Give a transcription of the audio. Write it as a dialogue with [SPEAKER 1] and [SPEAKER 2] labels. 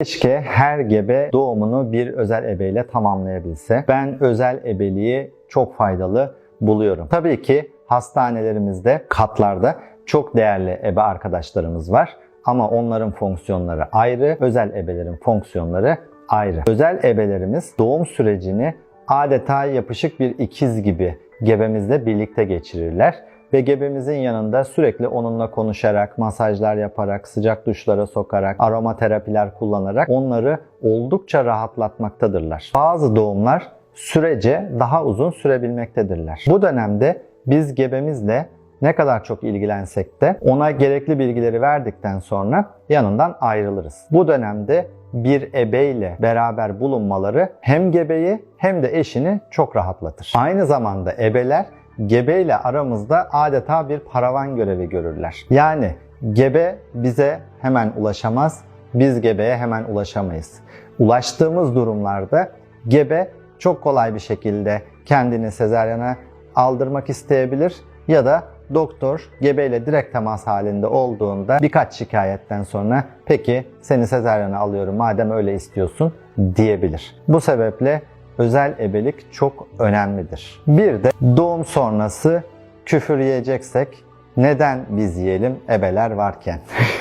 [SPEAKER 1] Keşke her gebe doğumunu bir özel ebeyle tamamlayabilse. Ben özel ebeliği çok faydalı buluyorum. Tabii ki hastanelerimizde, katlarda çok değerli ebe arkadaşlarımız var. Ama onların fonksiyonları ayrı, özel ebelerin fonksiyonları ayrı. Özel ebelerimiz doğum sürecini adeta yapışık bir ikiz gibi gebemizle birlikte geçirirler ve gebemizin yanında sürekli onunla konuşarak, masajlar yaparak, sıcak duşlara sokarak, aromaterapiler kullanarak onları oldukça rahatlatmaktadırlar. Bazı doğumlar sürece daha uzun sürebilmektedirler. Bu dönemde biz gebemizle ne kadar çok ilgilensek de ona gerekli bilgileri verdikten sonra yanından ayrılırız. Bu dönemde bir ebeyle beraber bulunmaları hem gebeyi hem de eşini çok rahatlatır. Aynı zamanda ebeler gebeyle aramızda adeta bir paravan görevi görürler. Yani gebe bize hemen ulaşamaz, biz gebeye hemen ulaşamayız. Ulaştığımız durumlarda gebe çok kolay bir şekilde kendini sezaryana aldırmak isteyebilir ya da doktor gebeyle direkt temas halinde olduğunda birkaç şikayetten sonra peki seni sezaryana alıyorum madem öyle istiyorsun diyebilir. Bu sebeple özel ebelik çok önemlidir. Bir de doğum sonrası küfür yiyeceksek neden biz yiyelim ebeler varken?